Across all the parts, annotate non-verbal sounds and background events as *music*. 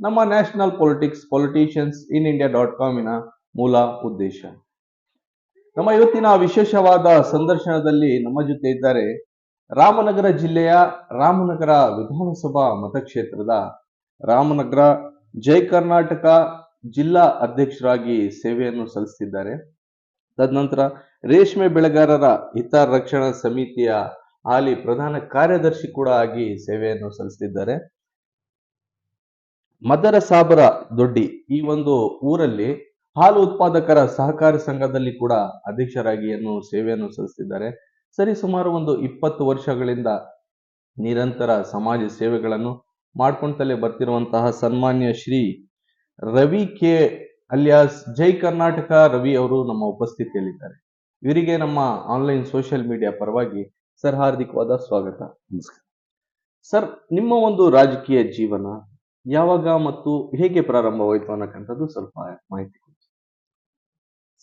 ನಮ್ಮ national politics politicians in India dot ಕಾಮಿನ ಮೂಲ ಉದ್ದೇಶ. ನಮ್ಮ ಇವತ್ತಿನ ವಿಶೇಷವಾದ ಸಂದರ್ಶನದಲ್ಲಿ ನಮ್ಮ ಜೊತೆ ಇದ್ದಾರೆ ರಾಮನಗರ ಜಿಲ್ಲೆಯ ರಾಮನಗರ ವಿಧಾನಸಭಾ ಮತಕ್ಷೇತ್ರದ ರಾಮನಗರ ಜೈ ಕರ್ನಾಟಕ ಜಿಲ್ಲಾ ಅಧ್ಯಕ್ಷರಾಗಿ ಸೇವೆಯನ್ನು ಸಲ್ಲಿಸಿದ್ದಾರೆ ತದನಂತರ ರೇಷ್ಮೆ ಬೆಳೆಗಾರರ ಹಿತ ರಕ್ಷಣಾ ಸಮಿತಿಯ ಹಾಲಿ ಪ್ರಧಾನ ಕಾರ್ಯದರ್ಶಿ ಕೂಡ ಆಗಿ ಸೇವೆಯನ್ನು ಸಲ್ಲಿಸುತ್ತಿದ್ದಾರೆ ಮದರ ಸಾಬರ ದೊಡ್ಡಿ ಈ ಒಂದು ಊರಲ್ಲಿ ಹಾಲು ಉತ್ಪಾದಕರ ಸಹಕಾರಿ ಸಂಘದಲ್ಲಿ ಕೂಡ ಅಧ್ಯಕ್ಷರಾಗಿ ಏನು ಸೇವೆಯನ್ನು ಸಲ್ಲಿಸಿದ್ದಾರೆ ಸರಿ, ಸುಮಾರು ಒಂದು ಇಪ್ಪತ್ತು ವರ್ಷಗಳಿಂದ ನಿರಂತರ ಸಮಾಜ ಸೇವೆಗಳನ್ನು ಮಾಡ್ಕೊಂತಲೇ ಬರ್ತಿರುವಂತಹ ಸನ್ಮಾನ್ಯ ಶ್ರೀ ರವಿ ಕೆ ಅಲಿಯಾಸ್, ಜೈ ಕರ್ನಾಟಕ ರವಿ ಅವರು ನಮ್ಮ ಉಪಸ್ಥಿತಿಯಲ್ಲಿದ್ದಾರೆ. ಇವರಿಗೆ ನಮ್ಮ ಆನ್ಲೈನ್ ಸೋಷಿಯಲ್ ಮೀಡಿಯಾ ಪರವಾಗಿ ಸರ್, ಹಾರ್ದಿಕವಾದ ಸ್ವಾಗತ. ನಮಸ್ಕಾರ. ಸರ್, ನಿಮ್ಮ ಒಂದು ರಾಜಕೀಯ ಜೀವನ ಯಾವಾಗ ಮತ್ತು ಹೇಗೆ ಪ್ರಾರಂಭವಾಯಿತು ಅನ್ನಕ್ಕಂಥದ್ದು ಸ್ವಲ್ಪ ಮಾಹಿತಿ ಕೊಡಿ.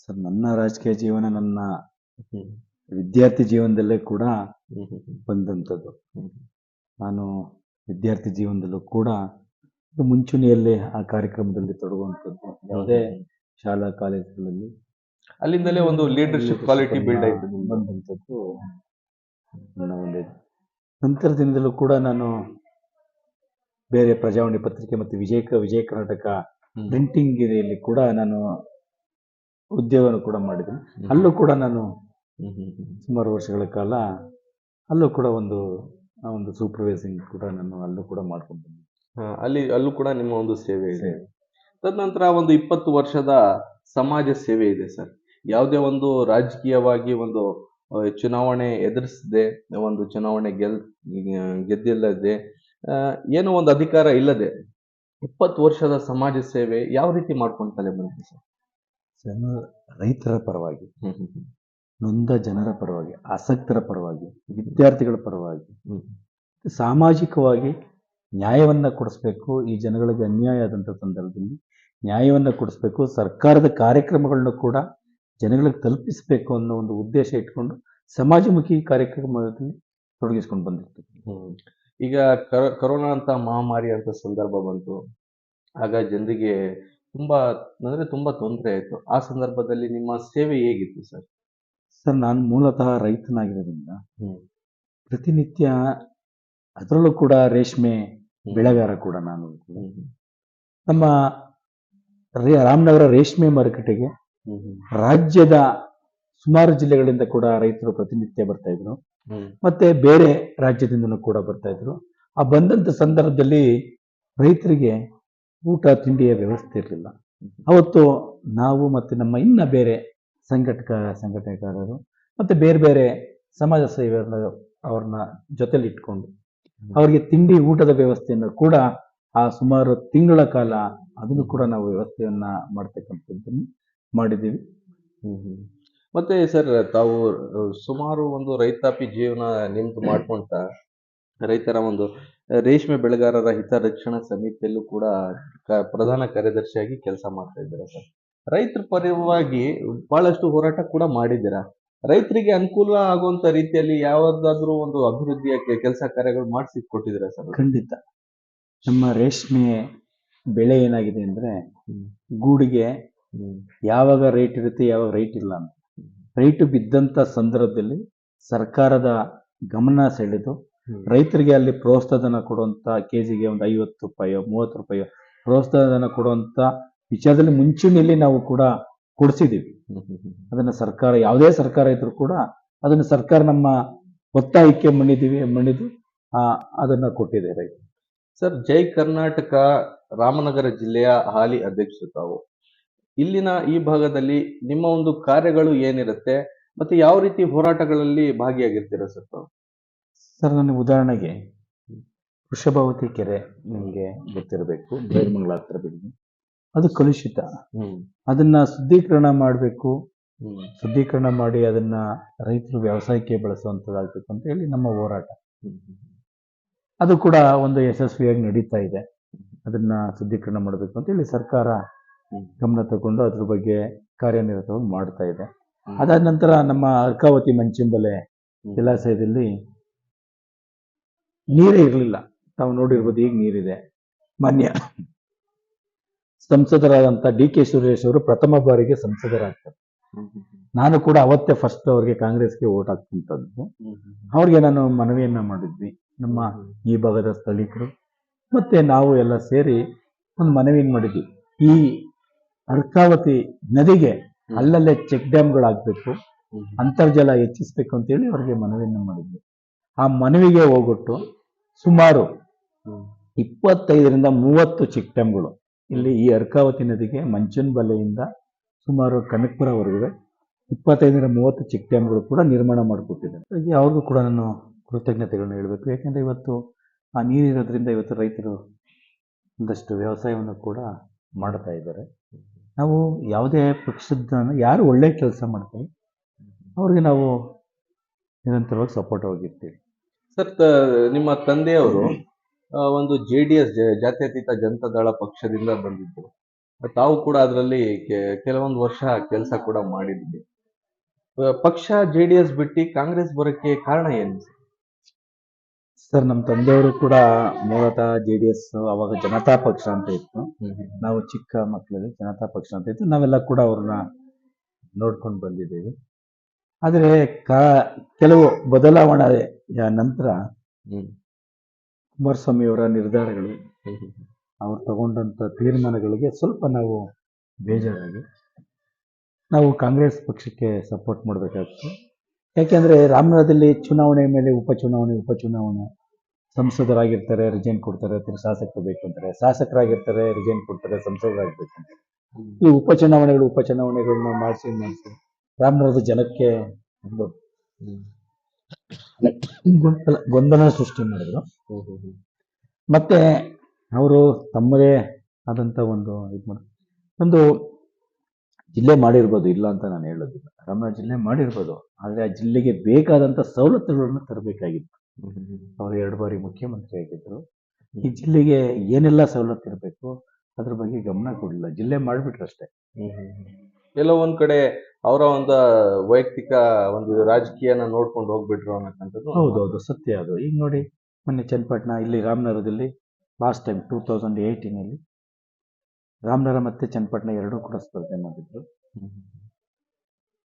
ಸರ್ ನನ್ನ ರಾಜಕೀಯ ಜೀವನ ನನ್ನ ವಿದ್ಯಾರ್ಥಿ ಜೀವನದಲ್ಲೇ ಕೂಡ ಬಂದಂಥದ್ದು. ನಾನು ವಿದ್ಯಾರ್ಥಿ ಜೀವನದಲ್ಲೂ ಕೂಡ ಮುಂಚೂಣಿಯಲ್ಲಿ ಆ ಕಾರ್ಯಕ್ರಮದಲ್ಲಿ ತೊಡಗುವಂಥದ್ದು. ಯಾವುದೇ ಶಾಲಾ ಕಾಲೇಜುಗಳಲ್ಲಿ ಅಲ್ಲಿಂದಲೇ ಒಂದು ಲೀಡರ್ಶಿಪ್ ಕ್ವಾಲಿಟಿ ಬಿಲ್ಡ್ ಆಯ್ತು. ಬಂದಂಥದ್ದು. ನನ್ನ ಒಂದು ನಂತರ ದಿನದಲ್ಲೂ ಕೂಡ ನಾನು ಬೇರೆ ಪ್ರಜಾವಾಣಿ ಪತ್ರಿಕೆ ಮತ್ತು ವಿಜಯ ವಿಜಯ ಕರ್ನಾಟಕ. ಪ್ರಿಂಟಿಂಗ್ ಇದೆಯಲ್ಲಿ ಕೂಡ ನಾನು ಉದ್ಯೋಗವನ್ನು ಕೂಡ ಮಾಡಿದ್ದೀನಿ ಅಲ್ಲೂ ಕೂಡ ನಾನು. ಸುಮಾರು ವರ್ಷಗಳ ಕಾಲ ಅಲ್ಲೂ ಕೂಡ ಒಂದು ಒಂದು ಸೂಪರ್ವೈಸಿಂಗ್ ಕೂಡ ನಾನು ಅಲ್ಲೂ ಕೂಡ ಮಾಡ್ಕೊಂಡು. ಅಲ್ಲಿ ಅಲ್ಲೂ ಕೂಡ ನಿಮ್ಮ ಒಂದು ಸೇವೆ ಇದೆ. ತದನಂತರ ಒಂದು ಇಪ್ಪತ್ತು ವರ್ಷದ ಸಮಾಜ ಸೇವೆ ಇದೆ ಸರ್ ಯಾವುದೇ ಒಂದು ರಾಜಕೀಯವಾಗಿ ಒಂದು ಚುನಾವಣೆ ಎದುರಿಸದೆ ಒಂದು ಚುನಾವಣೆ ಗೆಲ್ ಗೆದ್ದಿಲ್ಲದೆ ಏನೋ ಒಂದು ಅಧಿಕಾರ ಇಲ್ಲದೆ ಇಪ್ಪತ್ತು ವರ್ಷದ ಸಮಾಜ ಸೇವೆ ಯಾವ ರೀತಿ ಮಾಡ್ಕೊಂತಲೇ ಬಂದಿದೆ ಸರ್ ಜನ ರೈತರ ಪರವಾಗಿ. ನೊಂದ ಜನರ ಪರವಾಗಿ ಆಸಕ್ತರ ಪರವಾಗಿ ವಿದ್ಯಾರ್ಥಿಗಳ ಪರವಾಗಿ ಹ್ಮ್. ಸಾಮಾಜಿಕವಾಗಿ ನ್ಯಾಯವನ್ನ ಕೊಡಿಸ್ಬೇಕು ಈ ಜನಗಳಿಗೆ ಅನ್ಯಾಯ ಆದಂಥ ಸಂದರ್ಭದಲ್ಲಿ ನ್ಯಾಯವನ್ನ ಕೊಡಿಸ್ಬೇಕು ಸರ್ಕಾರದ ಕಾರ್ಯಕ್ರಮಗಳನ್ನ ಕೂಡ ಜನಗಳಿಗೆ ತಲುಪಿಸಬೇಕು ಅನ್ನೋ ಒಂದು ಉದ್ದೇಶ ಇಟ್ಕೊಂಡು ಸಮಾಜಮುಖಿ ಕಾರ್ಯಕ್ರಮದಲ್ಲಿ ತೊಡಗಿಸ್ಕೊಂಡು ಬಂದಿರ್ತೀವಿ ಹ್ಮ್. ಈಗ ಕರ- ಕರೋನಾ ಅಂತ ಮಹಾಮಾರಿ ಅಂತ ಸಂದರ್ಭ ಬಂತು ಆಗ ಜನರಿಗೆ ತುಂಬಾ ಅಂದ್ರೆ ತುಂಬಾ ತೊಂದರೆ ಆಯ್ತು ಆ ಸಂದರ್ಭದಲ್ಲಿ ನಿಮ್ಮ ಸೇವೆ ಹೇಗಿತ್ತು ಸರ್ ಸರ್ ನಾನು ಮೂಲತಃ ರೈತನಾಗಿರೋದ್ರಿಂದ. ಪ್ರತಿನಿತ್ಯ ಅದರಲ್ಲೂ ಕೂಡ ರೇಷ್ಮೆ ಬೆಳೆಗಾರ ಕೂಡ ನಾನು. ನಮ್ಮ ರಾಮನಗರ ರೇಷ್ಮೆ ಮಾರುಕಟ್ಟೆಗೆ. ರಾಜ್ಯದ ಸುಮಾರು ಜಿಲ್ಲೆಗಳಿಂದ ಕೂಡ ರೈತರು ಪ್ರತಿನಿತ್ಯ ಬರ್ತಾ ಇದ್ರು. ಮತ್ತೆ ಬೇರೆ ರಾಜ್ಯದಿಂದನೂ ಕೂಡ ಬರ್ತಾ ಇದ್ರು. ಆ ಬಂದಂತ ಸಂದರ್ಭದಲ್ಲಿ ರೈತರಿಗೆ ಊಟ ತಿಂಡಿಯ ವ್ಯವಸ್ಥೆ ಇರಲಿಲ್ಲ. ಅವತ್ತು ನಾವು ಮತ್ತೆ ನಮ್ಮ ಇನ್ನ ಬೇರೆ ಸಂಘಟಕ ಸಂಘಟನೆಕಾರರು ಮತ್ತೆ ಬೇರೆ ಬೇರೆ ಸಮಾಜ ಸೇವೆಯನ್ನ ಅವ್ರನ್ನ ಜೊತೆಲಿ ಇಟ್ಕೊಂಡು ಅವರಿಗೆ ತಿಂಡಿ ಊಟದ ವ್ಯವಸ್ಥೆಯನ್ನು ಕೂಡ ಆ ಸುಮಾರು ತಿಂಗಳ ಕಾಲ ಅದನ್ನು ಕೂಡ ನಾವು ವ್ಯವಸ್ಥೆಯನ್ನ ಮಾಡ್ತಕ್ಕಂಥದ್ದನ್ನು ಮಾಡಿದ್ದೀವಿ. ಮತ್ತೆ ಸರ್ ತಾವು ಸುಮಾರು ಒಂದು ರೈತಾಪಿ ಜೀವನ ನಿಮ್ದು ಮಾಡ್ಕೊಂತ ರೈತರ ಒಂದು ರೇಷ್ಮೆ ಬೆಳೆಗಾರರ ಹಿತರಕ್ಷಣಾ ಸಮಿತಿಯಲ್ಲೂ ಕೂಡ ಪ್ರಧಾನ ಕಾರ್ಯದರ್ಶಿಯಾಗಿ ಕೆಲಸ ಮಾಡ್ತಾ ಇದ್ದೀರಾ ಸರ್? ರೈತರ ಪರವಾಗಿ ಬಹಳಷ್ಟು ಹೋರಾಟ ಕೂಡ ಮಾಡಿದ್ದೀರಾ? ರೈತರಿಗೆ ಅನುಕೂಲ ಆಗುವಂತ ರೀತಿಯಲ್ಲಿ ಯಾವ್ದಾದ್ರು ಒಂದು ಅಭಿವೃದ್ಧಿಯ ಕೆಲಸ ಕಾರ್ಯಗಳು ಮಾಡಿಸಿ ಕೊಟ್ಟಿದ್ದೀರಾ ಸರ್? ಖಂಡಿತ. ನಮ್ಮ ರೇಷ್ಮೆ ಬೆಳೆ ಏನಾಗಿದೆ ಅಂದ್ರೆ ಗೂಡಿಗೆ ಯಾವಾಗ ರೇಟ್ ಇರುತ್ತೆ ಯಾವಾಗ ರೇಟ್ ಇಲ್ಲ ಅಂತ. ರೇಟ್ ಬಿದ್ದಂತ ಸಂದರ್ಭದಲ್ಲಿ ಸರ್ಕಾರದ ಗಮನ ಸೆಳೆದು ರೈತರಿಗೆ ಅಲ್ಲಿ ಪ್ರೋತ್ಸಾಹಧನ ಕೊಡುವಂತ ಕೆಜಿಗೆ ಒಂದು ಐವತ್ತು ರೂಪಾಯೋ ಮೂವತ್ತು ರೂಪಾಯೋ ಪ್ರೋತ್ಸಾಹಧನ ಕೊಡುವಂತ ವಿಚಾರದಲ್ಲಿ ಮುಂಚೂಣಿಯಲ್ಲಿ ನಾವು ಕೂಡ ಕೊಡಿಸಿದ್ದೀವಿ ಅದನ್ನ ಸರ್ಕಾರ ಯಾವುದೇ ಸರ್ಕಾರ ಇದ್ರು ಕೂಡ ಅದನ್ನು ಸರ್ಕಾರ ನಮ್ಮ ಒತ್ತಾಯಕ್ಕೆ ಮಣಿದೀವಿ ಮಣಿದು ಆ, ಅದನ್ನ ಕೊಟ್ಟಿದೆ ರೈತ ಸರ್ ಜೈ ಕರ್ನಾಟಕ ರಾಮನಗರ ಜಿಲ್ಲೆಯ ಹಾಲಿ ಅಧ್ಯಕ್ಷರು ತಾವು. ಇಲ್ಲಿನ ಈ ಭಾಗದಲ್ಲಿ ನಿಮ್ಮ ಒಂದು ಕಾರ್ಯಗಳು ಏನಿರುತ್ತೆ ಮತ್ತೆ ಯಾವ ರೀತಿ ಹೋರಾಟಗಳಲ್ಲಿ ಭಾಗಿಯಾಗಿರ್ತೀರ ಸರ್ ತಾವು? ಸರ್ ನನಗೆ ಉದಾಹರಣೆಗೆ ವೃಷಭಾವತಿ ಕೆರೆ ನಿಮಗೆ ಗೊತ್ತಿರಬೇಕು ಬೈರಮಂಗಲ ಹತ್ರ ಬಿಡಿ ಅದು ಕಲುಷಿತ. ಅದನ್ನ ಶುದ್ಧೀಕರಣ ಮಾಡಬೇಕು. ಶುದ್ಧೀಕರಣ ಮಾಡಿ ಅದನ್ನ ರೈತರು ವ್ಯವಸಾಯಕ್ಕೆ ಬಳಸುವಂಥದ್ದಾಗಬೇಕು ಅಂತ ಹೇಳಿ ನಮ್ಮ ಹೋರಾಟ. ಅದು ಕೂಡ ಒಂದು ಯಶಸ್ವಿಯಾಗಿ ನಡೀತಾ ಇದೆ. ಅದನ್ನ ಶುದ್ಧೀಕರಣ ಮಾಡಬೇಕು ಅಂತ ಹೇಳಿ ಸರ್ಕಾರ. ಗಮನ ತಗೊಂಡು ಅದ್ರ ಬಗ್ಗೆ ಕಾರ್ಯನಿರತವಾಗಿ ಮಾಡ್ತಾ ಇದೆ. ಅದಾದ ನಂತರ ನಮ್ಮ ಅರ್ಕಾವತಿ ಮಂಚಿಂಬಲೆ. ಜಲಾಶಯದಲ್ಲಿ ನೀರೇ ಇರಲಿಲ್ಲ. ತಾವು ನೋಡಿರ್ಬೋದು ಈಗ ನೀರಿದೆ. ಮಾನ್ಯ ಸಂಸದರಾದಂತ ಡಿ ಕೆ ಸುರೇಶ್ ಅವರು ಪ್ರಥಮ ಬಾರಿಗೆ ಸಂಸದರಾಗ್ತಾರೆ. ನಾನು ಕೂಡ ಅವತ್ತೇ ಫಸ್ಟ್ ಅವ್ರಿಗೆ ಕಾಂಗ್ರೆಸ್ಗೆ ಓಟ್ ಹಾಕ್ತಂಥದ್ದು ಅವ್ರಿಗೆ ನಾನು ಮನವಿಯನ್ನ ಮಾಡಿದ್ವಿ. ನಮ್ಮ ಈ ಭಾಗದ ಸ್ಥಳೀಕರು. ಮತ್ತೆ ನಾವು ಎಲ್ಲ ಸೇರಿ ಒಂದು ಮನವಿಯನ್ನು ಮಾಡಿದ್ವಿ. ಈ ಅರ್ಕಾವತಿ ನದಿಗೆ ಅಲ್ಲಲ್ಲೇ ಚೆಕ್ ಡ್ಯಾಮ್ಗಳಾಗಬೇಕು ಅಂತರ್ಜಲ ಹೆಚ್ಚಿಸ್ಬೇಕು ಅಂತೇಳಿ ಅವ್ರಿಗೆ ಮನವಿಯನ್ನು ಮಾಡಿದ್ವಿ. ಆ ಮನವಿಗೆ ಹೋಗ್ಬಿಟ್ಟು ಸುಮಾರು ಇಪ್ಪತ್ತೈದರಿಂದ ಮೂವತ್ತು ಚೆಕ್ ಡ್ಯಾಮ್ಗಳು ಇಲ್ಲಿ ಈ ಅರ್ಕಾವತಿ ನದಿಗೆ ಮಂಚನ್ ಬಲೆಯಿಂದ ಸುಮಾರು ಕನಕಪುರವರೆಗೂ ಇಪ್ಪತ್ತೈದರಿಂದ ಮೂವತ್ತು ಚೆಕ್ ಡ್ಯಾಮ್ಗಳು ಕೂಡ ನಿರ್ಮಾಣ ಮಾಡಿಕೊಟ್ಟಿದ್ದಾರೆ. ಹಾಗೆ ಅವ್ರಿಗೂ ಕೂಡ ನಾನು ಕೃತಜ್ಞತೆಗಳನ್ನ ಹೇಳಬೇಕು. ಯಾಕೆಂದರೆ ಇವತ್ತು ಆ ನೀರಿರೋದ್ರಿಂದ ಇವತ್ತು ರೈತರು ಒಂದಷ್ಟು ವ್ಯವಸಾಯವನ್ನು ಕೂಡ ಮಾಡ್ತಾ ಇದ್ದಾರೆ. ನಾವು ಯಾವುದೇ ಪಕ್ಷದ ಯಾರು ಒಳ್ಳೆ ಕೆಲಸ ಮಾಡ್ತಾರೆ, ಅವ್ರಿಗೆ ನಾವು ನಿರಂತರವಾಗಿ ಸಪೋರ್ಟ್ ಆಗಿರ್ತೀವಿ ಸರ್ ನಿಮ್ಮ ತಂದೆಯವರು ಒಂದು ಜೆ ಡಿ ಎಸ್ ಜಾತ್ಯತೀತ ಜನತಾ ದಳ ಪಕ್ಷದಿಂದ ಬಂದಿದ್ದರು ತಾವು ಕೂಡ ಅದರಲ್ಲಿ ಕೆಲವೊಂದು ವರ್ಷ ಕೆಲಸ ಕೂಡ ಮಾಡಿದ್ವಿ ಪಕ್ಷ ಜೆ ಡಿ ಬಿಟ್ಟು ಕಾಂಗ್ರೆಸ್ ಬರೋಕ್ಕೆ ಕಾರಣ ಏನು ಸರ್ ನಮ್ಮ ತಂದೆಯವರು ಕೂಡ ಮೂಲತಃ ಜೆ ಡಿ ಎಸ್ ಅವಾಗ ಜನತಾ ಪಕ್ಷ ಅಂತ ಇತ್ತು. ನಾವು ಚಿಕ್ಕ ಮಕ್ಕಳಲ್ಲಿ ಜನತಾ ಪಕ್ಷ ಅಂತ ಇತ್ತು. ನಾವೆಲ್ಲ ಕೂಡ ಅವ್ರನ್ನ ನೋಡ್ಕೊಂಡು ಬಂದಿದ್ದೀವಿ. ಆದರೆ ಕಾ ಕೆಲವು ಬದಲಾವಣೆಯ ನಂತರ ಕುಮಾರಸ್ವಾಮಿ ಕುಮಾರಸ್ವಾಮಿಯವರ ನಿರ್ಧಾರಗಳು ಅವ್ರು ತಗೊಂಡಂಥ ತೀರ್ಮಾನಗಳಿಗೆ ಸ್ವಲ್ಪ ನಾವು ಬೇಜಾರಾಗಿ ನಾವು ಕಾಂಗ್ರೆಸ್ ಪಕ್ಷಕ್ಕೆ ಸಪೋರ್ಟ್ ಮಾಡಬೇಕಾಗ್ತದೆ. ಯಾಕೆಂದರೆ ರಾಮನಗರದಲ್ಲಿ ಚುನಾವಣೆ ಮೇಲೆ ಉಪಚುನಾವಣೆ ಉಪಚುನಾವಣೆ. ಸಂಸದರಾಗಿರ್ತಾರೆ, ರಿಜೈನ್ ಕೊಡ್ತಾರೆ ತಿರು ಶಾಸಕರು ಬೇಕು ಅಂತಾರೆ. ಶಾಸಕರಾಗಿರ್ತಾರೆ, ರಿಜೈನ್ ಕೊಡ್ತಾರೆ, ಸಂಸದರಾಗಬೇಕು ಅಂತಾರೆ. ಈ ಉಪಚುನಾವಣೆಗಳು, ಉಪಚುನಾವಣೆಗಳನ್ನ ಮಾಡಿಸಿ ಮಾಡಿಸಿ ರಾಮನಗರದ ಜನಕ್ಕೆ ಒಂದು ಗೊಂದಲ ಗೊಂದಲ ಸೃಷ್ಟಿ ಮಾಡಿದ್ರು. ಮತ್ತೆ ಅವರು ತಮ್ಮದೇ ಆದಂಥ ಒಂದು ಇದು ಮಾಡಿ, ಒಂದು ಜಿಲ್ಲೆ ಮಾಡಿರ್ಬೋದು ಇಲ್ಲ ಅಂತ ನಾನು ಹೇಳೋದಿಲ್ಲ. ರಾಮನಗರ ಜಿಲ್ಲೆ ಮಾಡಿರ್ಬೋದು ಆದರೆ ಆ ಜಿಲ್ಲೆಗೆ ಬೇಕಾದಂಥ ಸವಲತ್ತುಗಳನ್ನು ತರಬೇಕಾಗಿತ್ತು. ಅವರು ಎರಡು ಬಾರಿ ಮುಖ್ಯಮಂತ್ರಿ ಆಗಿದ್ದರು ಈ ಜಿಲ್ಲೆಗೆ ಏನೆಲ್ಲ ಸವಲತ್ತು ಇರಬೇಕು ಅದ್ರ ಬಗ್ಗೆ ಗಮನ ಕೊಡಲಿಲ್ಲ. ಜಿಲ್ಲೆ ಮಾಡಿಬಿಟ್ರಷ್ಟೇ ಎಲ್ಲೋ ಒಂದು ಕಡೆ ಅವರ ಒಂದು ವೈಯಕ್ತಿಕ ಒಂದು ರಾಜಕೀಯನ ನೋಡ್ಕೊಂಡು ಹೋಗ್ಬಿಟ್ರು ಅನ್ನಕ್ಕಂಥದ್ದು ಹೌದು ಹೌದು ಸತ್ಯ ಅದು. ಈಗ ನೋಡಿ ಮೊನ್ನೆ ಚನ್ನಪಟ್ಟಣ ಇಲ್ಲಿ ರಾಮನಗರದಲ್ಲಿ ಲಾಸ್ಟ್ ಟೈಮ್ ಟೂ ತೌಸಂಡ್ ಏಯ್ಟೀನಲ್ಲಿ ರಾಮನಗರ ಮತ್ತೆ ಚನ್ನಪಟ್ಟಣ ಎರಡೂ ಕೂಡ ಸ್ಪರ್ಧೆ ಮಾಡಿದ್ರು.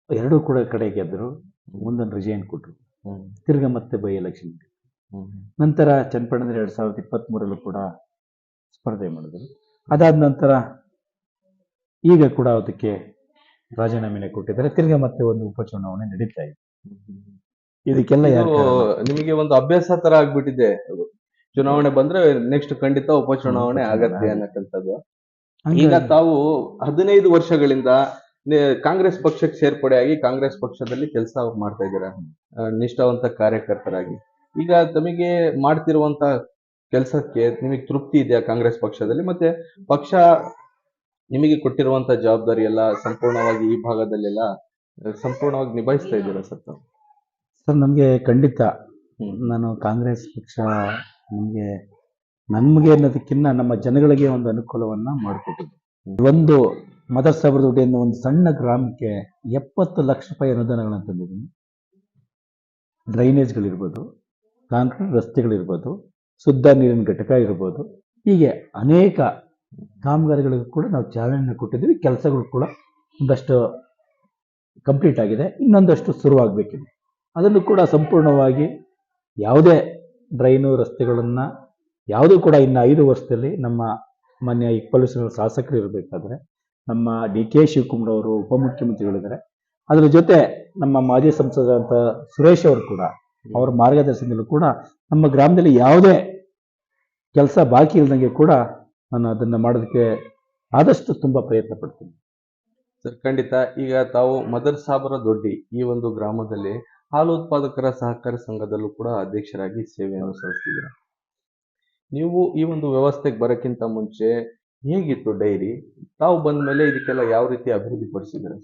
ಎರಡೂ ಕೂಡ ಕಡೆ ಗೆದ್ದರು ಒಂದೊಂದು ರಿಜೈನ್ ಕೊಟ್ಟರು. ತಿರ್ಗ ಮತ್ತೆ ಬೈ ಎಲೆಕ್ಷನ್ ನಂತರ ಚನ್ನಪಟ್ಟಣದಲ್ಲಿ ಎರಡು ಸಾವಿರದ ಇಪ್ಪತ್ತ್ಮೂರಲ್ಲೂ ಕೂಡ ಸ್ಪರ್ಧೆ ಮಾಡಿದ್ರು. ಅದಾದ ನಂತರ ಈಗ ಕೂಡ ಅದಕ್ಕೆ ರಾಜೀನಾಮೆನೆ ಕೊಟ್ಟಿದ್ದಾರೆ. ತಿರ್ಗ ಮತ್ತೆ ಒಂದು ಉಪಚುನಾವಣೆ ನಡೀತಾ ಇದೆ. ಇದಕ್ಕೆಲ್ಲ ನಿಮಗೆ ಒಂದು ಅಭ್ಯಾಸ ತರ ಆಗ್ಬಿಟ್ಟಿದೆ. ಚುನಾವಣೆ ಬಂದ್ರೆ ನೆಕ್ಸ್ಟ್ ಖಂಡಿತ ಉಪಚುನಾವಣೆ ಆಗತ್ತೆ. ಅನ್ನಕ್ಕಂಥದ್ದು. ಈಗ ತಾವು ಹದಿನೈದು ವರ್ಷಗಳಿಂದ ಕಾಂಗ್ರೆಸ್ ಪಕ್ಷಕ್ಕೆ ಸೇರ್ಪಡೆಯಾಗಿ ಕಾಂಗ್ರೆಸ್ ಪಕ್ಷದಲ್ಲಿ ಕೆಲಸ ಮಾಡ್ತಾ ಇದ್ದೀರಾ. ನಿಷ್ಠಾವಂತ ಕಾರ್ಯಕರ್ತರಾಗಿ. ಈಗ ತಮಗೆ ಮಾಡ್ತಿರುವಂತ ಕೆಲಸಕ್ಕೆ ನಿಮಗೆ ತೃಪ್ತಿ ಇದೆಯಾ ಕಾಂಗ್ರೆಸ್ ಪಕ್ಷದಲ್ಲಿ? ಮತ್ತೆ ಪಕ್ಷ ನಿಮಗೆ ಕೊಟ್ಟಿರುವಂತ ಜವಾಬ್ದಾರಿ ಎಲ್ಲ ಸಂಪೂರ್ಣವಾಗಿ ಈ ಭಾಗದಲ್ಲೆಲ್ಲ ಸಂಪೂರ್ಣವಾಗಿ ನಿಭಾಯಿಸ್ತಾ ಇದ್ದೀರಾ ಸರ್ ಸರ್ ನಮಗೆ ಖಂಡಿತ ನಾನು ಕಾಂಗ್ರೆಸ್ ಪಕ್ಷ ನಮಗೆ ನಮಗೆ ಅನ್ನೋದಕ್ಕಿಂತ ನಮ್ಮ ಜನಗಳಿಗೆ ಒಂದು ಅನುಕೂಲವನ್ನ ಮಾಡಿಕೊಟ್ಟಿದ್ದೆ ಒಂದು ಮದರ್ಸಾಬರ ಎನ್ನುವ ಒಂದು ಸಣ್ಣ ಗ್ರಾಮಕ್ಕೆ ಎಪ್ಪತ್ತು ಲಕ್ಷ ರೂಪಾಯಿ ಅನುದಾನಗಳನ್ನು ತಂದಿದ್ದೀನಿ. ಡ್ರೈನೇಜ್ಗಳಿರ್ಬೋದು ಕಾಂಕ್ರೀಟ್ ರಸ್ತೆಗಳಿರ್ಬೋದು, ಶುದ್ಧ ನೀರಿನ ಘಟಕ ಇರ್ಬೋದು. ಹೀಗೆ ಅನೇಕ ಕಾಮಗಾರಿಗಳಿಗೂ ಕೂಡ ನಾವು ಚಾಲನೆ ಕೊಟ್ಟಿದ್ದೀವಿ. ಕೆಲಸಗಳು ಕೂಡ ಒಂದಷ್ಟು ಕಂಪ್ಲೀಟ್ ಆಗಿದೆ. ಇನ್ನೊಂದಷ್ಟು ಶುರುವಾಗಬೇಕಿದೆ. ಅದನ್ನು ಕೂಡ ಸಂಪೂರ್ಣವಾಗಿ ಯಾವುದೇ ಡ್ರೈನು ರಸ್ತೆಗಳನ್ನು ಯಾವುದೂ ಕೂಡ ಇನ್ನು ಐದು ವರ್ಷದಲ್ಲಿ ನಮ್ಮ ಮಾನ್ಯ ಇಕ್ಬಾಲೇಶ್ವರ ಶಾಸಕರು ಇರಬೇಕಾದ್ರೆ ನಮ್ಮ ಡಿ ಕೆ ಶಿವಕುಮಾರ್ ಅವರು ಉಪಮುಖ್ಯಮಂತ್ರಿಗಳಿದ್ದಾರೆ. ಅದರ ಜೊತೆ ನಮ್ಮ ಮಾಜಿ ಸಂಸದಂತ ಸುರೇಶ್ ಅವರು ಕೂಡ, ಅವರ ಮಾರ್ಗದರ್ಶನದಲ್ಲೂ ಕೂಡ ನಮ್ಮ ಗ್ರಾಮದಲ್ಲಿ ಯಾವುದೇ ಕೆಲಸ ಬಾಕಿ ಇಲ್ದಂಗೆ ಕೂಡ ನಾನು ಅದನ್ನು ಮಾಡೋದಕ್ಕೆ ಆದಷ್ಟು ತುಂಬ ಪ್ರಯತ್ನ ಪಡ್ತೀನಿ. ಸರ್, ಖಂಡಿತ. ಈಗ ತಾವು ಮದರ್ ಸಾಬರ ದೊಡ್ಡಿ ಈ ಒಂದು ಗ್ರಾಮದಲ್ಲಿ ಹಾಲು ಉತ್ಪಾದಕರ ಸಹಕಾರ ಸಂಘದಲ್ಲೂ ಕೂಡ ಅಧ್ಯಕ್ಷರಾಗಿ ಸೇವೆಯನ್ನು ಸಲ್ಲಿಸಿದ್ದೀರಾ? ನೀವು ಈ ಒಂದು ವ್ಯವಸ್ಥೆಗೆ ಬರೋಕ್ಕಿಂತ ಮುಂಚೆ ಹೇಗಿತ್ತು ಡೈರಿ? ತಾವು ಬಂದ ಮೇಲೆ ಇದಕ್ಕೆಲ್ಲ ಯಾವ ರೀತಿ ಅಭಿವೃದ್ಧಿ ಪಡಿಸಿದ್ದೀರಾ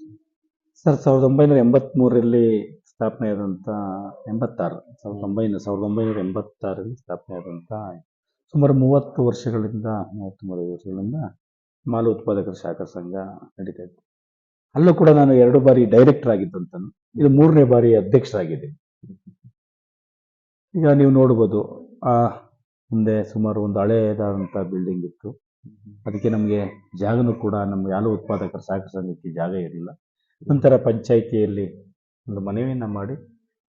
ಸರ್, ಸಾವಿರದ ಒಂಬೈನೂರ ಎಂಬತ್ಮೂರರಲ್ಲಿ ಸ್ಥಾಪನೆ ಆದಂಥ ಎಂಬತ್ತಾರು, ಸಾವಿರದ ಒಂಬೈನೂರ ಸಾವಿರದ ಒಂಬೈನೂರ ಎಂಬತ್ತಾರರಲ್ಲಿ ಸ್ಥಾಪನೆ ಆದಂಥ ಸುಮಾರು ಮೂವತ್ತು ವರ್ಷಗಳಿಂದ ಮೂವತ್ತ್ಮೂರು ವರ್ಷಗಳಿಂದ ಮಾಲು ಉತ್ಪಾದಕರ ಶಾಖಾ ಸಂಘ ನಡೀತಾ ಇತ್ತು. ಅಲ್ಲೂ ಕೂಡ ನಾನು ಎರಡು ಬಾರಿ ಡೈರೆಕ್ಟರ್ ಆಗಿದ್ದಂತನು, ಇದು ಮೂರನೇ ಬಾರಿ ಅಧ್ಯಕ್ಷರಾಗಿದೆ ಈಗ ನೀವು ನೋಡ್ಬೋದು, ಆ, ಮುಂದೆ ಸುಮಾರು ಒಂದು ಹಳೆಯದಾದಂಥ ಬಿಲ್ಡಿಂಗ್ ಇತ್ತು. ಅದಕ್ಕೆ ನಮಗೆ ಜಾಗನೂ ಕೂಡ ನಮ್ಗೆ ಹಾಲು ಉತ್ಪಾದಕರು ಸಂಘಕ್ಕೆ ಜಾಗ ಇರಲಿಲ್ಲ. ನಂತರ ಪಂಚಾಯಿತಿಯಲ್ಲಿ ಒಂದು ಮನವಿಯನ್ನು ಮಾಡಿ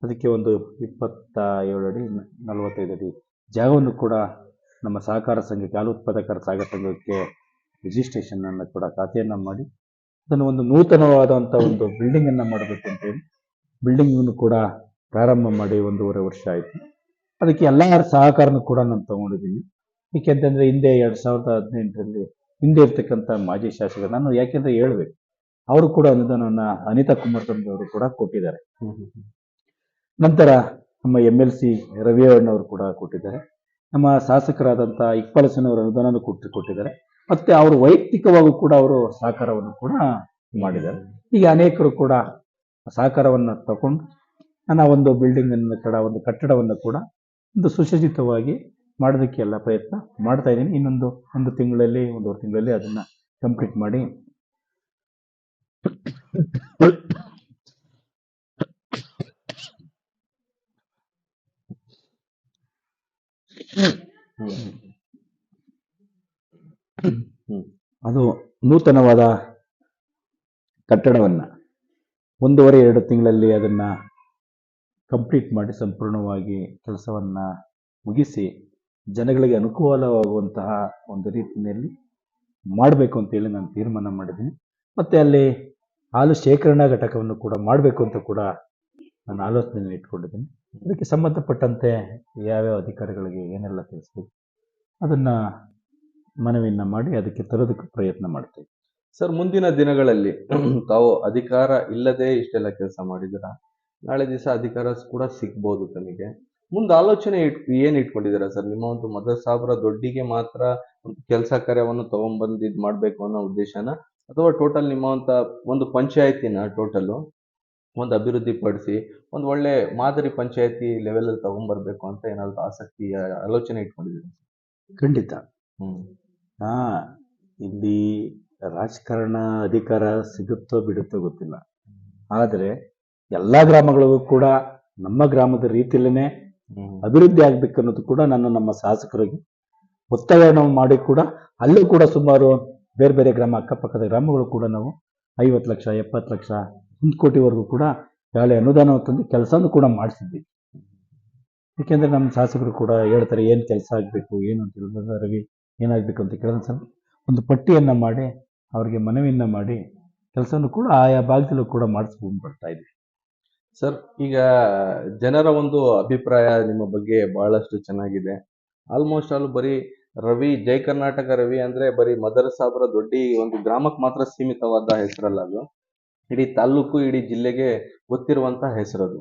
ಅದಕ್ಕೆ ಒಂದು ಇಪ್ಪತ್ತ ಏಳು ಅಡಿ ನಲವತ್ತೈದು ಅಡಿ ಜಾಗವನ್ನು ಕೂಡ ನಮ್ಮ ಸಹಕಾರ ಸಂಘಕ್ಕೆ ಹಾಲು ಉತ್ಪಾದಕರ ಸಹಕಾರ ಸಂಘಕ್ಕೆ ರಿಜಿಸ್ಟ್ರೇಷನ್ ಅನ್ನು ಕೂಡ ಖಾತೆಯನ್ನು ಮಾಡಿ ಅದನ್ನು ಒಂದು ನೂತನವಾದಂಥ ಒಂದು ಬಿಲ್ಡಿಂಗ್ ಅನ್ನು ಮಾಡಬೇಕು ಅಂತೇಳಿ ಬಿಲ್ಡಿಂಗನ್ನು ಕೂಡ ಪ್ರಾರಂಭ ಮಾಡಿ ಒಂದೂವರೆ ವರ್ಷ ಆಯಿತು. ಅದಕ್ಕೆ ಎಲ್ಲ ಸಹಕಾರನೂ ಕೂಡ ನಾನು ತಗೊಂಡಿದ್ದೀನಿ. ಏಕೆಂತಂದ್ರೆ ಹಿಂದೆ ಎರಡು ಸಾವಿರದ ಹದಿನೆಂಟರಲ್ಲಿ ಹಿಂದೆ ಇರ್ತಕ್ಕಂಥ ಮಾಜಿ ಶಾಸಕರು ನಾನು ಯಾಕೆಂದ್ರೆ ಹೇಳ್ಬೇಕು ಅವರು ಕೂಡ ಅನುದಾನವನ್ನು ಅನಿತಾ ಕುಮಾರ್ ಅವರು ಕೂಡ ಕೊಟ್ಟಿದ್ದಾರೆ. ನಂತರ ನಮ್ಮ ಎಂ ಎಲ್ ಸಿ ರವಿ ಅಣ್ಣವರು ಕೂಡ ಕೊಟ್ಟಿದ್ದಾರೆ. ನಮ್ಮ ಶಾಸಕರಾದಂಥ ಇಕ್ಬಾಲ್ ಹಸನ್ ಅವರು ಅನುದಾನನೂ ಕೊಟ್ಟು ಕೊಟ್ಟಿದ್ದಾರೆ. ಮತ್ತೆ ಅವರು ವೈಯಕ್ತಿಕವಾಗೂ ಕೂಡ ಅವರು ಸಹಕಾರವನ್ನು ಕೂಡ ಮಾಡಿದ್ದಾರೆ. ಹೀಗೆ ಅನೇಕರು ಕೂಡ ಸಹಕಾರವನ್ನು ತಗೊಂಡು ನನ್ನ ಒಂದು ಬಿಲ್ಡಿಂಗ್ ಅನ್ನು ಕೂಡ ಒಂದು ಕಟ್ಟಡವನ್ನು ಕೂಡ ಒಂದು ಸುಸಜ್ಜಿತವಾಗಿ ಮಾಡೋದಕ್ಕೆ ಎಲ್ಲ ಪ್ರಯತ್ನ ಮಾಡ್ತಾ ಇದ್ದೀನಿ. ಇನ್ನೊಂದು ಒಂದು ತಿಂಗಳಲ್ಲಿ ಒಂದೂವರೆ ತಿಂಗಳಲ್ಲಿ ಅದನ್ನು ಕಂಪ್ಲೀಟ್ ಮಾಡಿ. ಅದು ನೂತನವಾದ ಕಟ್ಟಡವನ್ನ ಒಂದೂವರೆ, ಎರಡು ತಿಂಗಳಲ್ಲಿ ಅದನ್ನ ಕಂಪ್ಲೀಟ್ ಮಾಡಿ, ಸಂಪೂರ್ಣವಾಗಿ ಕೆಲಸವನ್ನ ಮುಗಿಸಿ ಜನಗಳಿಗೆ ಅನುಕೂಲವಾಗುವಂತಹ ಒಂದು ರೀತಿಯಲ್ಲಿ ಮಾಡಬೇಕು ಅಂತೇಳಿ ನಾನು ತೀರ್ಮಾನ ಮಾಡಿದ್ದೀನಿ. ಮತ್ತೆ ಅಲ್ಲಿ ಹಾಲು ಶೇಖರಣಾ ಘಟಕವನ್ನು ಕೂಡ ಮಾಡಬೇಕು ಅಂತ ಕೂಡ ನಾನು ಆಲೋಚನೆಯನ್ನು ಇಟ್ಕೊಂಡಿದ್ದೀನಿ. ಅದಕ್ಕೆ ಸಂಬಂಧಪಟ್ಟಂತೆ ಯಾವ್ಯಾವ ಅಧಿಕಾರಿಗಳಿಗೆ ಏನೆಲ್ಲ ತಿಳಿಸ್ಬೇಕು, ಅದನ್ನ ಮನವಿಯನ್ನು ಮಾಡಿ ಅದಕ್ಕೆ ತರೋದಕ್ಕೆ ಪ್ರಯತ್ನ ಮಾಡ್ತೇವೆ ಸರ್, ಮುಂದಿನ ದಿನಗಳಲ್ಲಿ ತಾವು ಅಧಿಕಾರ ಇಲ್ಲದೆ ಇಷ್ಟೆಲ್ಲ ಕೆಲಸ ಮಾಡಿದ್ದೀರಾ? ನಾಳೆ ದಿವಸ ಅಧಿಕಾರ ಕೂಡ ಸಿಗ್ಬೋದು ತಮಗೆ. ಮುಂದೆ ಆಲೋಚನೆ ಇಟ್ ಏನು ಇಟ್ಕೊಂಡಿದ್ದೀರಾ ಸರ್? ನಿಮ್ಮ ಒಂದು ಮದರ್ ಸಾಬ್ರ ದೊಡ್ಡಿಗೆ ಮಾತ್ರ ಕೆಲಸ ಕಾರ್ಯವನ್ನು ತಗೊಂಡ್ಬಂದು ಇದು ಮಾಡಬೇಕು ಅನ್ನೋ ಉದ್ದೇಶನ? ಅಥವಾ ಟೋಟಲ್ ನಿಮ್ಮಂತ ಒಂದು ಪಂಚಾಯತಿನ ಟೋಟಲ್ ಒಂದು ಅಭಿವೃದ್ಧಿ ಪಡಿಸಿ ಒಂದು ಒಳ್ಳೆ ಮಾದರಿ ಪಂಚಾಯತಿ ಲೆವೆಲಲ್ಲಿ ತಗೊಂಡ್ಬರ್ಬೇಕು ಅಂತ ಏನಾದರೂ ಆಸಕ್ತಿ ಆಲೋಚನೆ ಇಟ್ಕೊಂಡಿದ್ದೀರಾ ಖಂಡಿತ. ಹ್ಮ್. ಹಾ ಇಲ್ಲಿ ರಾಜಕಾರಣ ಅಧಿಕಾರ ಸಿಗುತ್ತೋ ಬಿಡುತ್ತೋ ಗೊತ್ತಿಲ್ಲ. ಆದರೆ ಎಲ್ಲಾ ಗ್ರಾಮಗಳಿಗೂ ಕೂಡ ನಮ್ಮ ಗ್ರಾಮದ ರೀತಿಯಲ್ಲೇ ಅಭಿವೃದ್ಧಿ ಆಗ್ಬೇಕು ಅನ್ನೋದು ಕೂಡ ನಾನು ನಮ್ಮ ಶಾಸಕರಿಗೆ ಒತ್ತಾಯವನ್ನು ಮಾಡಿ ಕೂಡ ಅಲ್ಲೂ ಕೂಡ ಸುಮಾರು ಬೇರೆ ಬೇರೆ ಗ್ರಾಮ ಅಕ್ಕಪಕ್ಕದ ಗ್ರಾಮಗಳು ಕೂಡ ನಾವು ಐವತ್ತು ಲಕ್ಷ, ಎಪ್ಪತ್ತು ಲಕ್ಷ, ಒಂದು ಕೋಟಿವರೆಗೂ ಕೂಡ ಯಾಳೆ ಅನುದಾನ ತಂದು ಕೆಲಸನೂ ಕೂಡ ಮಾಡಿಸಿದ್ವಿ. ಏಕೆಂದರೆ ನಮ್ಮ ಶಾಸಕರು ಕೂಡ ಹೇಳ್ತಾರೆ ಏನು ಕೆಲಸ ಆಗಬೇಕು, ಏನು ಅಂತ ಹೇಳಿದ್ರೆ. ರವಿ ಏನಾಗಬೇಕು ಅಂತ ಕೇಳಿದ್ರೆ ಸರ್. ಒಂದು ಪಟ್ಟಿಯನ್ನ ಮಾಡಿ, ಅವರಿಗೆ ಮನವಿಯನ್ನ ಮಾಡಿ, ಕೆಲಸವನ್ನು ಕೂಡ ಆಯಾ ಭಾಗದಲ್ಲೂ ಕೂಡ ಮಾಡಿಸ್ಕೊಂಡು ಬರ್ತಾ ಇದ್ವಿ. ಸರ್, ಈಗ ಜನರ ಒಂದು ಅಭಿಪ್ರಾಯ ನಿಮ್ಮ ಬಗ್ಗೆ ಬಹಳಷ್ಟು ಚೆನ್ನಾಗಿದೆ. ಆಲ್ಮೋಸ್ಟ್ ಆಲ್ ಬರೀ ರವಿ, ಜೈ ಕರ್ನಾಟಕ ರವಿ ಅಂದ್ರೆ ಬರೀ ಮದರ್ ಸಾಬ್ರ ದೊಡ್ಡಿ ಒಂದು ಗ್ರಾಮಕ್ಕೆ ಮಾತ್ರ ಸೀಮಿತವಾದ ಹೆಸರಲ್ಲ ಅದು. ಇಡೀ ತಾಲೂಕು ಇಡೀ ಜಿಲ್ಲೆಗೆ ಗೊತ್ತಿರುವಂತಹ ಹೆಸರದು.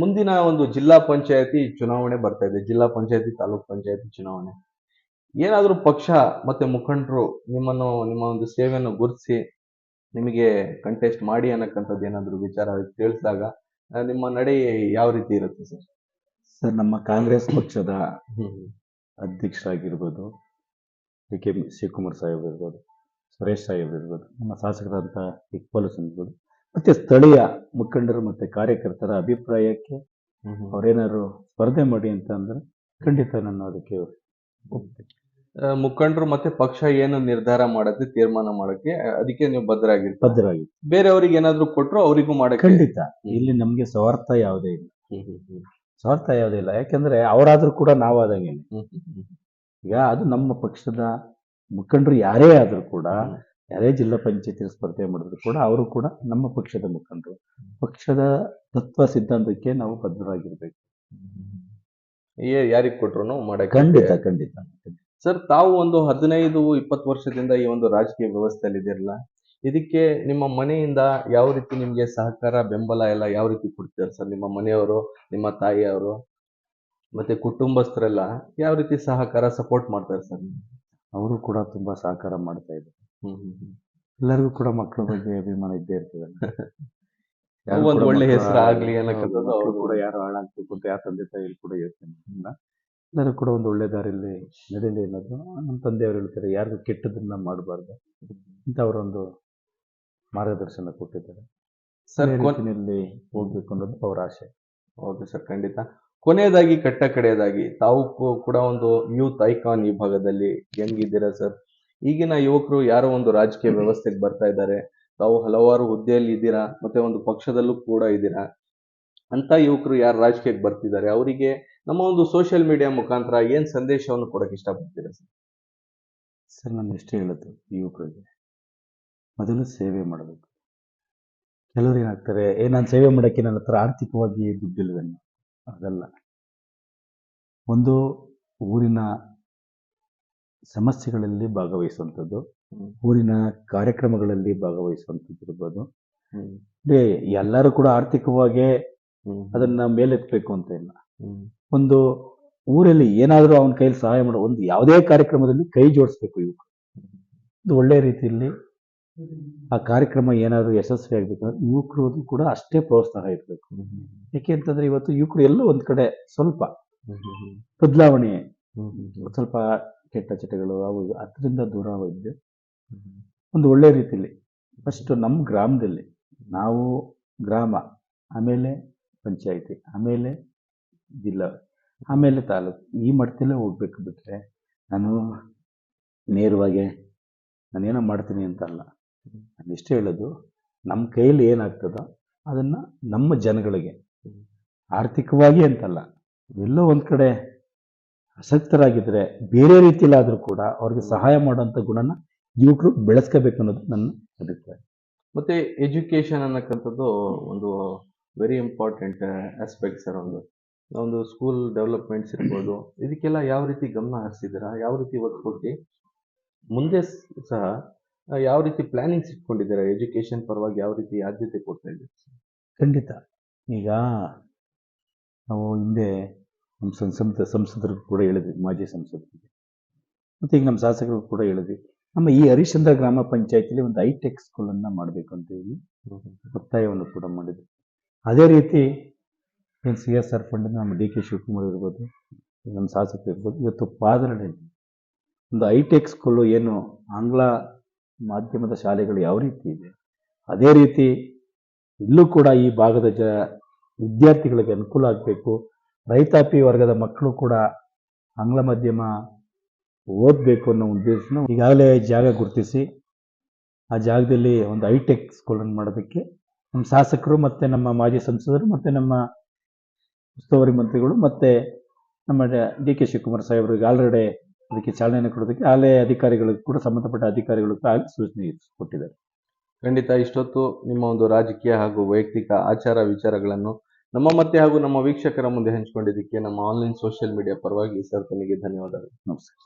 ಮುಂದಿನ ಒಂದು ಜಿಲ್ಲಾ ಪಂಚಾಯತಿ ಚುನಾವಣೆ ಬರ್ತಾ ಇದೆ. ಜಿಲ್ಲಾ ಪಂಚಾಯತಿ ತಾಲೂಕ್ ಪಂಚಾಯತಿ ಚುನಾವಣೆ. ಏನಾದರೂ ಪಕ್ಷ ಮತ್ತೆ ಮುಖಂಡರು ನಿಮ್ಮನ್ನು, ನಿಮ್ಮ ಒಂದು ಸೇವೆಯನ್ನು ಗುರುತಿಸಿ ನಿಮಗೆ ಕಂಟೆಸ್ಟ್ ಮಾಡಿ ಅನ್ನಕ್ಕಂಥದ್ದು ಏನಾದರೂ ವಿಚಾರ ತಿಳಿಸಿದಾಗ ನಿಮ್ಮ ನಡೆ ಯಾವ ರೀತಿ ಇರುತ್ತೆ ಸರ್? ಸರ್ ನಮ್ಮ ಕಾಂಗ್ರೆಸ್ ಪಕ್ಷದ ಅಧ್ಯಕ್ಷರಾಗಿರ್ಬೋದು ಡಿ ಕೆ ಶಿವಕುಮಾರ್ ಸಾಹೇಬ್ ಇರ್ಬೋದು ಸುರೇಶ್ ಸಾಹೇಬ್ ಇರ್ಬೋದು ನಮ್ಮ ಶಾಸಕರಾದಂಥ ಇಕ್ಬಾಲ್ ಸಿಂಗ್ ಇರ್ಬೋದು ಮತ್ತೆ ಸ್ಥಳೀಯ ಮುಖಂಡರು ಮತ್ತೆ ಕಾರ್ಯಕರ್ತರ ಅಭಿಪ್ರಾಯಕ್ಕೆ ಅವರೇನಾದ್ರು ಸ್ಪರ್ಧೆ ಮಾಡಿ ಅಂತ ಅಂದ್ರೆ ಖಂಡಿತ ನಾನು ಅದಕ್ಕೆ ಒಪ್ತೀನಿ. ಮುಖಂಡರು ಮತ್ತೆ ಪಕ್ಷ ಏನು ನಿರ್ಧಾರ ಮಾಡುತ್ತೆ ತೀರ್ಮಾನ ಮಾಡಕ್ಕೆ ಅದಕ್ಕೆ ನೀವು ಬದ್ಧರಾಗಿರ್ತೀರಿ. ಬದ್ಧರಾಗಿ ಬೇರೆಯವ್ರಿಗೆ ಏನಾದ್ರು ಕೊಟ್ರು ಅವರಿಗೂ ಮಾಡಕ್ಕೆ ಖಂಡಿತ. ಇಲ್ಲಿ ನಮ್ಗೆ ಸ್ವಾರ್ಥ ಯಾವುದೇ ಇಲ್ಲ. ಸ್ವಾರ್ಥ ಯಾವುದೇ ಇಲ್ಲ. ಯಾಕಂದ್ರೆ ಅವರಾದ್ರೂ ಕೂಡ ನಾವಾದಂಗೆ. ಈಗ ಅದು ನಮ್ಮ ಪಕ್ಷದ ಮುಖಂಡರು ಯಾರೇ ಆದ್ರೂ ಕೂಡ ಯಾರೇ ಜಿಲ್ಲಾ ಪಂಚಾಯತಿ ಸ್ಪರ್ಧೆ ಮಾಡಿದ್ರು ಕೂಡ ಅವರು ಕೂಡ ನಮ್ಮ ಪಕ್ಷದ ಮುಖಂಡರು. ಪಕ್ಷದ ತತ್ವ ಸಿದ್ಧಾಂತಕ್ಕೆ ನಾವು ಬದ್ಧರಾಗಿರ್ಬೇಕು. ಯಾರಿಗೆ ಕೊಟ್ರು ಮಾಡಕ್ಕೆ ಖಂಡಿತ ಖಂಡಿತ. ಸರ್ ತಾವು ಒಂದು ಹದಿನೈದು ಇಪ್ಪತ್ತು ವರ್ಷದಿಂದ ಈ ಒಂದು ರಾಜಕೀಯ ವ್ಯವಸ್ಥೆಯಲ್ಲಿ ಇದಿರಲ್ಲ ಇದಕ್ಕೆ ನಿಮ್ಮ ಮನೆಯಿಂದ ಯಾವ ರೀತಿ ನಿಮ್ಗೆ ಸಹಕಾರ ಬೆಂಬಲ ಎಲ್ಲ ಯಾವ ರೀತಿ ಕೊಡ್ತೀರ ಸರ್? ನಿಮ್ಮ ಮನೆಯವರು ನಿಮ್ಮ ತಾಯಿಯವರು ಮತ್ತೆ ಕುಟುಂಬಸ್ಥರೆಲ್ಲ ಯಾವ ರೀತಿ ಸಹಕಾರ ಸಪೋರ್ಟ್ ಮಾಡ್ತಾರೆ ಸರ್ ಅವರು ಕೂಡ ತುಂಬಾ ಸಹಕಾರ ಮಾಡ್ತಾ ಇದ್ದಾರೆ. ಎಲ್ಲರಿಗೂ ಕೂಡ ಮಕ್ಕಳ ಬಗ್ಗೆ ಅಭಿಮಾನ ಇದ್ದೇ ಇರ್ತದೆ. *laughs* ಒಂದು ಒಳ್ಳೆ ಹೆಸರು ಆಗ್ಲಿ ಅವ್ರು. ಕೂಡ ಯಾರು ಹಾಳಾಗ್ಬೇಕು ಅಂತ ಯಾವ ತಂದೆ ತಾಯಿ ಕೂಡ ಯೋಚನೆ ಎಲ್ಲರೂ ಕೂಡ ಒಂದು ಒಳ್ಳೆ ದಾರಿಯಲ್ಲಿ ನಡೀಲಿ ಅನ್ನೋದು ನಮ್ಮ ತಂದೆಯವರು ಹೇಳ್ತಾರೆ ಯಾರಿಗೂ ಕೆಟ್ಟದನ್ನ ಮಾಡಬಾರ್ದು ಅಂತ ಅವರೊಂದು ಮಾರ್ಗದರ್ಶನ ಕೊಟ್ಟಿದ್ದಾರೆ. ಸರ್ ರೀತಿಯಲ್ಲಿ ಹೋಗ್ಬೇಕು ಅನ್ನೋದು ಅವರ ಆಸೆ ಓಕೆ ಸರ್ ಖಂಡಿತ. ಕೊನೆಯದಾಗಿ ಕಟ್ಟ ಕಡೆಯದಾಗಿ ತಾವು ಕೂಡ ಒಂದು ಯೂತ್ ಐಕಾನ್ ಈ ಭಾಗದಲ್ಲಿ ಹೆಂಗಿದ್ದೀರಾ ಸರ್? ಈಗಿನ ಯುವಕರು ಯಾರೋ ಒಂದು ರಾಜಕೀಯ ವ್ಯವಸ್ಥೆಗೆ ಬರ್ತಾ ಇದ್ದಾರೆ. ತಾವು ಹಲವಾರು ಹುದ್ದೆಯಲ್ಲಿ ಇದ್ದೀರಾ ಮತ್ತೆ ಒಂದು ಪಕ್ಷದಲ್ಲೂ ಕೂಡ ಇದ್ದೀರಾ? ಅಂತ ಯುವಕರು ಯಾರು ರಾಜಕೀಯಕ್ಕೆ ಬರ್ತಿದ್ದಾರೆ? ಅವರಿಗೆ ನಮ್ಮ ಒಂದು ಸೋಷಿಯಲ್ ಮೀಡಿಯಾ ಮುಖಾಂತರ ಏನ್ ಸಂದೇಶವನ್ನು ಕೊಡಕ್ಕೆ ಇಷ್ಟಪಡ್ತೀರಾ ಸರ್? ಸರ್ ನಾನು ಎಷ್ಟೇ ಹೇಳೋದು ಯುವಕರಿಗೆ ಮೊದಲು ಸೇವೆ ಮಾಡಬೇಕು. ಕೆಲವರು ಏನಾಗ್ತಾರೆ ಏ ನಾನು ಸೇವೆ ಮಾಡೋಕ್ಕೆ ನನ್ನ ಹತ್ರ ಆರ್ಥಿಕವಾಗಿ ದುಡ್ಡಿಲ್ವೇನು? ಅದಲ್ಲ. ಒಂದು ಊರಿನ ಸಮಸ್ಯೆಗಳಲ್ಲಿ ಭಾಗವಹಿಸುವಂಥದ್ದು ಊರಿನ ಕಾರ್ಯಕ್ರಮಗಳಲ್ಲಿ ಭಾಗವಹಿಸುವಂಥದ್ದು ಇರ್ಬೋದು. ಎಲ್ಲರೂ ಕೂಡ ಆರ್ಥಿಕವಾಗಿ ಅದನ್ನ ಮೇಲೆತ್ತಬೇಕು ಅಂತ ಇಲ್ಲ. ಒಂದು ಊರಲ್ಲಿ ಏನಾದರೂ ಅವನ ಕೈಯಲ್ಲಿ ಸಹಾಯ ಮಾಡೋ ಒಂದು ಯಾವುದೇ ಕಾರ್ಯಕ್ರಮದಲ್ಲಿ ಕೈ ಜೋಡಿಸ್ಬೇಕು ಯುವಕರು. ಒಂದು ಒಳ್ಳೆಯ ರೀತಿಯಲ್ಲಿ ಆ ಕಾರ್ಯಕ್ರಮ ಏನಾದರೂ ಯಶಸ್ವಿ ಆಗಬೇಕಂದ್ರೆ ಯುವಕರು ಕೂಡ ಅಷ್ಟೇ ಪ್ರೋತ್ಸಾಹ ಇರಬೇಕು. ಯಾಕೆ ಅಂತಂದ್ರೆ ಇವತ್ತು ಯುವಕರು ಎಲ್ಲ ಒಂದು ಕಡೆ ಸ್ವಲ್ಪ ಬದಲಾವಣೆ, ಸ್ವಲ್ಪ ಕೆಟ್ಟ ಚಟಗಳು ಅವು ಅದರಿಂದ ದೂರ ಹೋಗಿದ್ದು ಒಂದು ಒಳ್ಳೆ ರೀತಿಯಲ್ಲಿ ಫಸ್ಟ್ ನಮ್ಮ ಗ್ರಾಮದಲ್ಲಿ ನಾವು ಗ್ರಾಮ, ಆಮೇಲೆ ಪಂಚಾಯಿತಿ, ಆಮೇಲೆ ಜಿಲ್ಲಾ. ಆಮೇಲೆ ತಾಲೂಕು. ಈ ಮಟ್ಟದಲ್ಲೇ ಹೋಗ್ಬೇಕು ಬಿಟ್ಟರೆ ನಾನು ನೇರವಾಗಿ ನಾನೇನೋ ಮಾಡ್ತೀನಿ ಅಂತ ಅಲ್ಲ ನಾನು ಇಷ್ಟೇ ಹೇಳೋದು ನಮ್ಮ ಕೈಯಲ್ಲಿ ಏನಾಗ್ತದೋ ಅದನ್ನು ನಮ್ಮ ಜನಗಳಿಗೆ, ಆರ್ಥಿಕವಾಗಿ ಅಂತಲ್ಲ, ಎಲ್ಲೋ ಒಂದು ಕಡೆ ಆಸಕ್ತರಾಗಿದ್ದರೆ ಬೇರೆ ರೀತಿಯಲ್ಲಾದರೂ ಕೂಡ ಅವ್ರಿಗೆ ಸಹಾಯ ಮಾಡುವಂಥ ಗುಣನ ಯುವಕರು ಬೆಳೆಸ್ಕೋಬೇಕು ಅನ್ನೋದು ನನ್ನ ಅಭಿಪ್ರಾಯ. ಮತ್ತೆ ಎಜುಕೇಶನ್ ಅನ್ನಕ್ಕಂಥದ್ದು ಒಂದು ವೆರಿ ಇಂಪಾರ್ಟೆಂಟ್ ಆಸ್ಪೆಕ್ಟ್ ಸರ್ ಒಂದು ಒಂದು ಸ್ಕೂಲ್ ಡೆವಲಪ್ಮೆಂಟ್ಸ್ ಇರ್ಬೋದು. ಇದಕ್ಕೆಲ್ಲ ಯಾವ ರೀತಿ ಗಮನ ಹರಿಸಿದ್ದೀರಾ ಯಾವ ರೀತಿ ಒತ್ತು ಕೊಟ್ಟು ಮುಂದೆ ಸಹ ಯಾವ ರೀತಿ ಪ್ಲಾನಿಂಗ್ಸ್ ಇಟ್ಕೊಂಡಿದ್ದೀರಾ? ಎಜುಕೇಶನ್ ಪರವಾಗಿ ಯಾವ ರೀತಿ ಆದ್ಯತೆ ಕೊಡ್ತಾ ಇದ್ದೀರಿ? ಖಂಡಿತ. ಈಗ ನಾವು ಹಿಂದೆ ನಮ್ಮ ಸಂಸದ ಸಂಸದರು ಕೂಡ ಹೇಳಿದ್ವಿ ಮಾಜಿ ಸಂಸದರಿಗೆ. ಮತ್ತು ಈಗ ನಮ್ಮ ಶಾಸಕರು ಕೂಡ ಹೇಳಿದ್ವಿ. ನಮ್ಮ ಈ ಹರಿಶ್ಚಂದ್ರ ಗ್ರಾಮ ಪಂಚಾಯತಿಲಿ ಒಂದು ಹೈಟೆಕ್ ಸ್ಕೂಲನ್ನು ಮಾಡಬೇಕು ಅಂತ ಹೇಳಿ ಒತ್ತಾಯವನ್ನು ಕೂಡ ಮಾಡಿದ್ವಿ ಅದೇ ರೀತಿ ಏನು ಸಿ ಎಸ್ ಆರ್ ಫಂಡ್ ನಮ್ಮ ಡಿ ಕೆ ಶಿವಕುಮಾರ್ ಇರ್ಬೋದು, ನಮ್ಮ ಶಾಸಕರು ಇರ್ಬೋದು. ಇವತ್ತು ಪಾದರಡೆ ಒಂದು ಹೈಟೆಕ್ ಸ್ಕೂಲು ಏನು ಆಂಗ್ಲ ಮಾಧ್ಯಮದ ಶಾಲೆಗಳು ಯಾವ ರೀತಿ ಇದೆ? ಅದೇ ರೀತಿ ಇಲ್ಲೂ ಕೂಡ ಈ ಭಾಗದ ಜ ವಿದ್ಯಾರ್ಥಿಗಳಿಗೆ ಅನುಕೂಲ ಆಗಬೇಕು. ರೈತಾಪಿ ವರ್ಗದ ಮಕ್ಕಳು ಕೂಡ ಆಂಗ್ಲ ಮಾಧ್ಯಮ ಓದಬೇಕು ಅನ್ನೋ ಉದ್ದೇಶನ ಈಗಾಗಲೇ ಜಾಗ ಗುರುತಿಸಿ, ಆ ಜಾಗದಲ್ಲಿ ಒಂದು ಹೈಟೆಕ್ ಸ್ಕೂಲನ್ನು ಮಾಡೋದಕ್ಕೆ ನಮ್ಮ ಶಾಸಕರು ಮತ್ತು ನಮ್ಮ ಮಾಜಿ ಸಂಸದರು ಮತ್ತು ನಮ್ಮ ಉಸ್ತುವಾರಿ ಮಂತ್ರಿಗಳು ಮತ್ತು ನಮ್ಮ ಡಿ ಕೆ ಶಿವಕುಮಾರ್ ಸಾಹೇಬರಿಗೆ ಆಲ್ರೆಡಿ ಅದಕ್ಕೆ ಚಾಲನೆ ಕೊಡೋದಕ್ಕೆ ಆಲಯ ಅಧಿಕಾರಿಗಳಿಗೆ ಕೂಡ ಸಂಬಂಧಪಟ್ಟ ಅಧಿಕಾರಿಗಳು ಕೂಡ ಸೂಚನೆ ಕೊಟ್ಟಿದ್ದಾರೆ. ಖಂಡಿತ ಇಷ್ಟೊತ್ತು ನಿಮ್ಮ ಒಂದು ರಾಜಕೀಯ ಹಾಗೂ ವೈಯಕ್ತಿಕ ಆಚಾರ ವಿಚಾರಗಳನ್ನು ನಮ್ಮ ಮತ್ತೆ ಹಾಗೂ ನಮ್ಮ ವೀಕ್ಷಕರ ಮುಂದೆ ಹಂಚಿಕೊಂಡಿದ್ದಕ್ಕೆ ನಮ್ಮ ಆನ್ಲೈನ್ ಸೋಷಿಯಲ್ ಮೀಡಿಯಾ ಪರವಾಗಿ ಸರ್ ತಮಗೆ ಧನ್ಯವಾದಗಳು. ನಮಸ್ಕಾರ.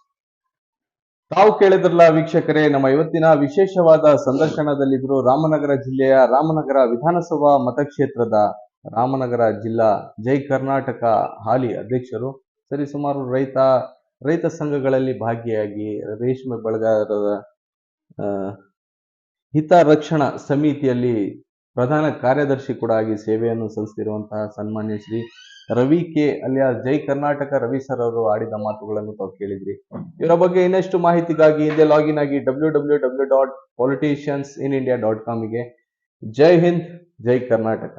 ತಾವು ಕೇಳಿದ್ರಲ್ಲ ವೀಕ್ಷಕರೇ ನಮ್ಮ ಇವತ್ತಿನ ವಿಶೇಷವಾದ ಸಂದರ್ಶನದಲ್ಲಿದ್ದರೂ ರಾಮನಗರ ಜಿಲ್ಲೆಯ ರಾಮನಗರ ವಿಧಾನಸಭಾ ಮತಕ್ಷೇತ್ರದ ರಾಮನಗರ ಜಿಲ್ಲಾ ಜೈ ಕರ್ನಾಟಕ ಹಾಲಿ ಅಧ್ಯಕ್ಷರು ಸರಿಸುಮಾರು ರೈತ ರೈತ ಸಂಘಗಳಲ್ಲಿ ಭಾಗಿಯಾಗಿ ರೇಷ್ಮೆ ಬೆಳೆಗಾರರ ಹಿತರಕ್ಷಣಾ ಹಿತ ರಕ್ಷಣಾ ಸಮಿತಿಯಲ್ಲಿ ಪ್ರಧಾನ ಕಾರ್ಯದರ್ಶಿ ಕೂಡ ಆಗಿ ಸೇವೆಯನ್ನು ಸಲ್ಲಿಸಿರುವಂತಹ ಸನ್ಮಾನ್ಯ ಶ್ರೀ ರವಿ ಕೆ ಅಲ್ಲಿಯ ಜೈ ಕರ್ನಾಟಕ ರವಿ ಸರ್ ಅವರು ಆಡಿದ ಮಾತುಗಳನ್ನು ತಾವು ಕೇಳಿದ್ರಿ. ಇವರ ಬಗ್ಗೆ ಇನ್ನಷ್ಟು ಮಾಹಿತಿಗಾಗಿ ಹಿಂದೆ ಲಾಗಿನ್ ಆಗಿ W W W dot politicians in India dot ಕಾಮ್ಗೆ ಜೈ ಹಿಂದ್, ಜೈ ಕರ್ನಾಟಕ.